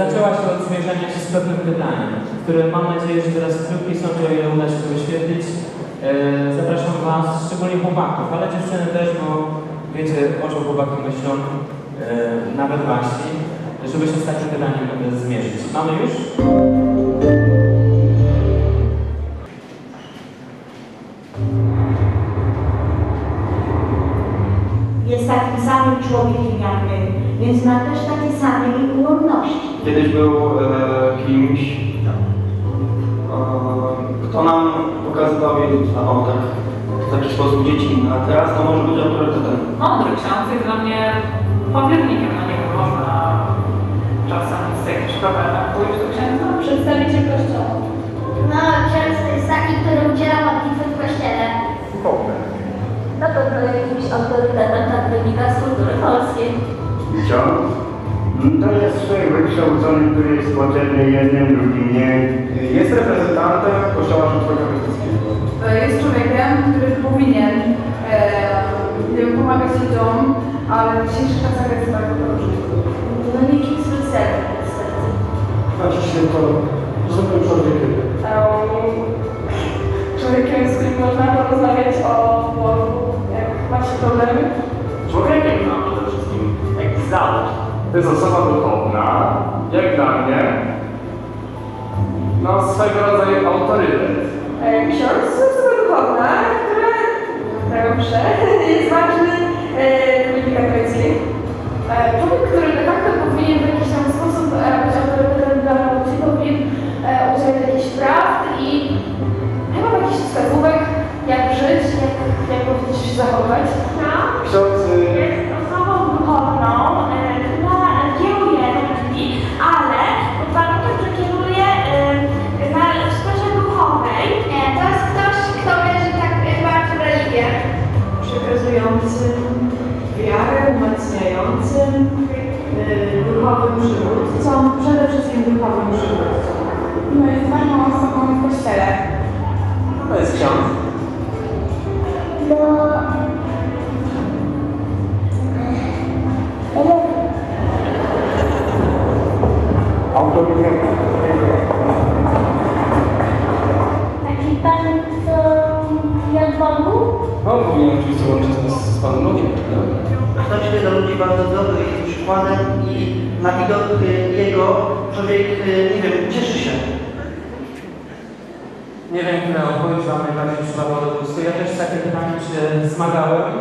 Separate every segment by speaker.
Speaker 1: zaczęła się od zmierzenia się z pewnym pytaniem, które mam nadzieję, że teraz w krótkiej sądzie, o ile uda się to wyświetlić, e, zapraszam Was, szczególnie chłopaków, ale dziewczyny też, bo wiecie, o czym chłopaki myślą, e, nawet właśnie, żeby się z takim pytaniem e, zmierzyć. Mamy już?
Speaker 2: Więc ma też takie same ułomności.
Speaker 3: Kiedyś był e, kimś, e, kto nam pokazywał Jezusa, o tak, w taki sposób dziecinny, a teraz to może być autorytetem.
Speaker 4: Mądry ksiądz jest dla mnie powiernikiem, na niego można czasem z jakimś problemem pójść do księdza.
Speaker 5: Przedstawiciel kościoła.
Speaker 6: No, ksiądz to jest taki, który udziela modlitwy w kościele.
Speaker 2: Na pewno jakimś autorytetem tak wynika z kultury polskiej.
Speaker 7: Ksiądz? To jest człowiek wykształcony, który jest potrzebny jednym, drugim nie.
Speaker 3: Jest reprezentantem Kościoła Rzymskokatolickiego.
Speaker 5: Jest człowiekiem, który powinien e, pomagać ludziom, ale w dzisiejszych czasach jest bardzo różny.
Speaker 2: No nikim specjalnym niestety.
Speaker 3: Znaczy się to zwykłym człowiekiem.
Speaker 5: Człowiekiem, z którym można porozmawiać o Bogu, jak macie problemy.
Speaker 7: To jest osoba duchowna, jak dla mnie, no swego rodzaju autorytet.
Speaker 5: E, Ksiądz to osoba duchowna, która prawie mszę, jest ważny e, w religii katolickiej. E, Człowiek, który de facto powinien w jakiś tam sposób e, być autorytetem dla ludzi, powinien e, udzielać jakichś prawd i chyba jakichś wskazówek, jak żyć, jak, jak powinniście się zachować.
Speaker 6: No,
Speaker 3: Ksiądz y,
Speaker 6: jest osobą duchowną, e, która kieruje ludźmi, ale pod warunkiem, że kieruje e, na w sferze duchowej. Nie, to jest ktoś, kto wierzy tak bardzo w religię.
Speaker 5: Przekazującym wiarę, umacniającym, yy, duchowym przywódcą, przede wszystkim duchowym przywódcą. No jest ważną osobą w kościele.
Speaker 3: to jest ksiądz.
Speaker 6: No, Bogu?
Speaker 3: No, powinien oczywiście łączyć nas z Panem Bogiem, prawda?
Speaker 8: Ktoś się do ludzi bardzo dobry jest przykładem i na widok y, jego człowiek, y, nie wiem, cieszy się.
Speaker 1: Nie wiem, która odpowiedź Wam najbardziej przypadła do gustu. Ja też z takim pytaniem się zmagałem.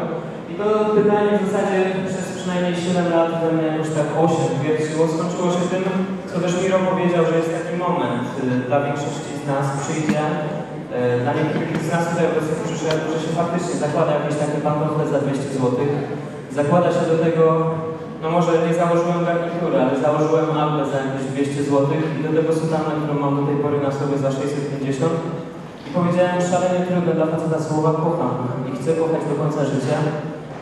Speaker 1: I to pytanie w zasadzie przez przynajmniej 7 lat we mnie jakoś tak 8 wierciło. Skończyło się tym, co też Miro powiedział, że jest taki moment y, dla większości z nas przyjdzie. Dla niektórych z nas tutaj obecnych przyszedł, że się faktycznie zakłada jakieś takie pantofle za 200 zł. Zakłada się do tego, no może nie założyłem garnitury, ale założyłem albę za jakieś 200 zł i do tego sutannę, którą mam do tej pory na sobie za 650. I powiedziałem szalenie trudne dla faceta słowa kocham i chcę kochać do końca życia.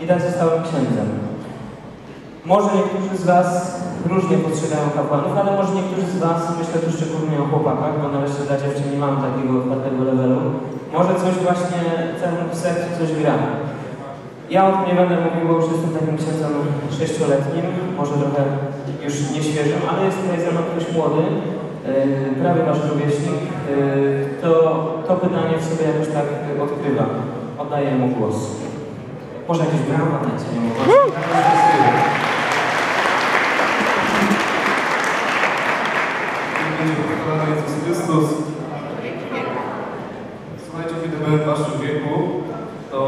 Speaker 1: I tak zostałem księdzem. Może niektórzy z Was różnie postrzegają kapłanów, ale może niektórzy z Was, myślę tu szczególnie o chłopakach, bo nareszcie dla dziewczyn nie mam takiego otwartego levelu, może coś właśnie temu w sercu coś gra. Ja o tym nie będę mówił, bo już jestem takim księdzem sześcioletnim, może trochę już nieświeżym, ale jest tutaj ze mną ktoś młody, yy, prawie wasz rówieśnik, yy, to to pytanie w sobie jakoś tak odkrywa. Oddaję mu głos. Może jakieś brawa dajcie, nie wiem.
Speaker 9: Kochany Jezus Chrystus. Słuchajcie, kiedy byłem w waszym wieku, to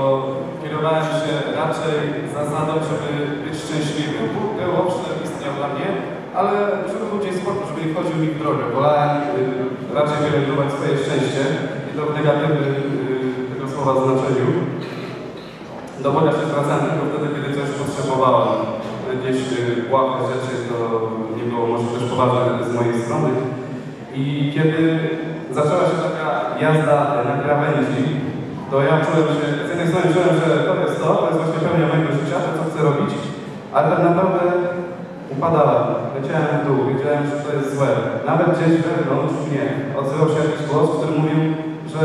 Speaker 9: kierowałem się raczej zasadą, żeby być szczęśliwym. Bóg był owszem istniał dla mnie, ale żeby był dzień sportu, żeby nie wchodził mi w drogę. Wolałem y, raczej pielęgnować swoje szczęście i to w negatywnym y, tego słowa znaczeniu. Do Boga się zwracałem tylko wtedy, kiedy coś potrzebowałem. Gdzieś y, błahe rzeczy to nie było może też poważne z mojej strony. I kiedy zaczęła się taka jazda na krawędzi, to ja czułem się, z jednej strony czułem, że to jest to, to jest właśnie pełnia mojego życia, to co chcę robić, ale tak naprawdę upadałem, leciałem w dół, wiedziałem, że to jest złe. Nawet gdzieś wewnątrz mnie odzywał się jakiś głos, który mówił, że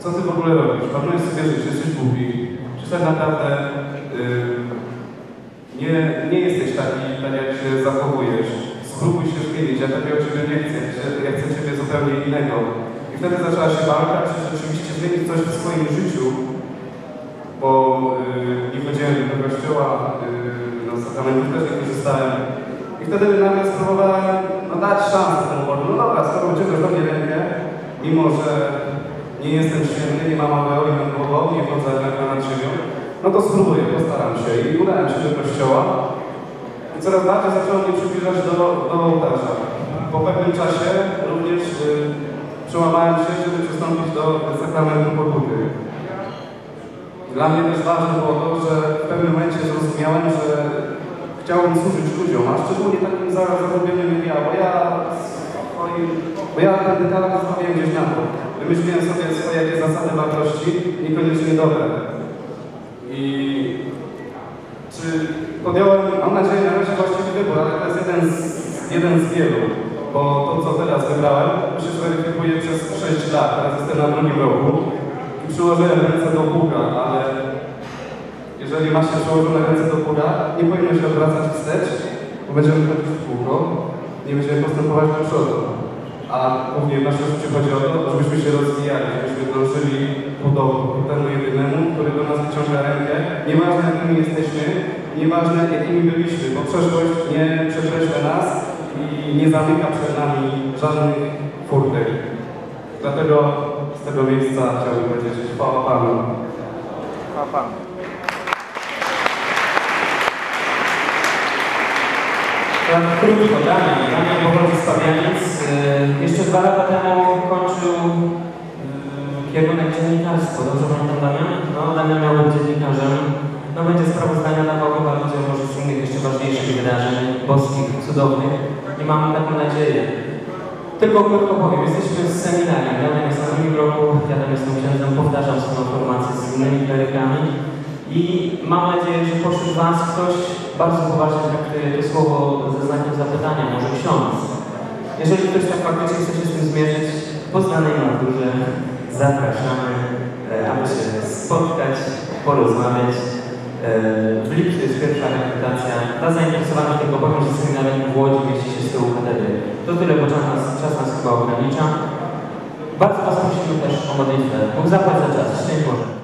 Speaker 9: co ty w ogóle robisz, planujesz sobie żyć, jesteś głupi, czy tak naprawdę yy, nie, nie jesteś taki, tak jak się zachowujesz. Spróbuj się zmienić, ja takiego Ciebie nie chcę, ja- chcę Ciebie zupełnie innego. I wtedy zaczęła się walka, czy rzeczywiście zmienić coś w swoim życiu, bo yy, nie chodziłem do kościoła, yy, no, z też nie korzystałem. I wtedy nagle spróbowałem no, dać szansę temu Bogu. No dobra, skoro wyciągasz do mnie rękę, mimo że nie jestem święty, nie mam aureoli nad głową, nie chodzę nagle nad ziemią, no to spróbuję, postaram się. I udałem się do kościoła. Coraz bardziej zacząłem mnie przybliżać do, do ołtarza. Po pewnym czasie również yy, przełamałem się, żeby przystąpić do sakramentu pokuty. Dla mnie też ważne było to, że w pewnym momencie zrozumiałem, że chciałbym służyć ludziom, a szczególnie takim za- zagubionym jak ja, bo ja swoim, bo ja ten detal zostawiłem gdzieś na bok. Wymyśliłem sobie swoje jakieś zasady wartości, niekoniecznie dobre. I czy podjąłem, mam nadzieję, na razie właściwy wybór, ale to jest jeden jeden z wielu, bo to, co teraz wybrałem, się zweryfikuje przez 6 lat, teraz jestem na drugim roku i przyłożyłem ręce do Boga, ale jeżeli ma się przyłożone ręce do Boga, nie powinno się odwracać wstecz, bo będziemy chodzić w kółko, nie będziemy postępować do przodu. A głównie w naszym życiu chodzi o to, żebyśmy się rozwijali, żebyśmy dążyli ku temu jedynemu, który do nas wyciąga rękę. Nieważne jakimi jesteśmy, nieważne jakimi byliśmy, bo przeszłość nie przekreśla nas i nie zamyka przed nami żadnych furtek. Dlatego z tego miejsca chciałbym powiedzieć chwała Panu.
Speaker 8: Chwała Panu.
Speaker 1: Tak krótko, Damian. Damian pochodzi z. Yy, Jeszcze dwa lata temu kończył yy, kierunek dziennikarstwo. Dobrze pamiętam Damian? No, Damian miał być dziennikarzem. No, będzie sprawozdania dawał chyba ludziom może z innych jeszcze ważniejszych wydarzeń boskich, cudownych. Mamy taką nadzieję. Tylko krótko powiem, jesteśmy z seminarium. Damian jest na drugim roku, ja tam jestem księdzem, powtarzam swoją formację z innymi klerykami. I mam nadzieję, że pośród Was ktoś bardzo poważnie traktuje to słowo ze znakiem zapytania, może ksiądz. Jeżeli ktoś tak faktycznie chce się z tym zmierzyć, po znanej maturze zapraszamy, e, aby się spotkać, porozmawiać. W lipcu jest pierwsza rekrutacja. Dla zainteresowanych tylko powiem, że seminarium w Łodzi mieści się z tyłu katedry. To tyle, bo czas nas, czas nas chyba ogranicza. Bardzo Was prosimy też o modlitwę. Bóg zapłać za czas. Szczęść Boże.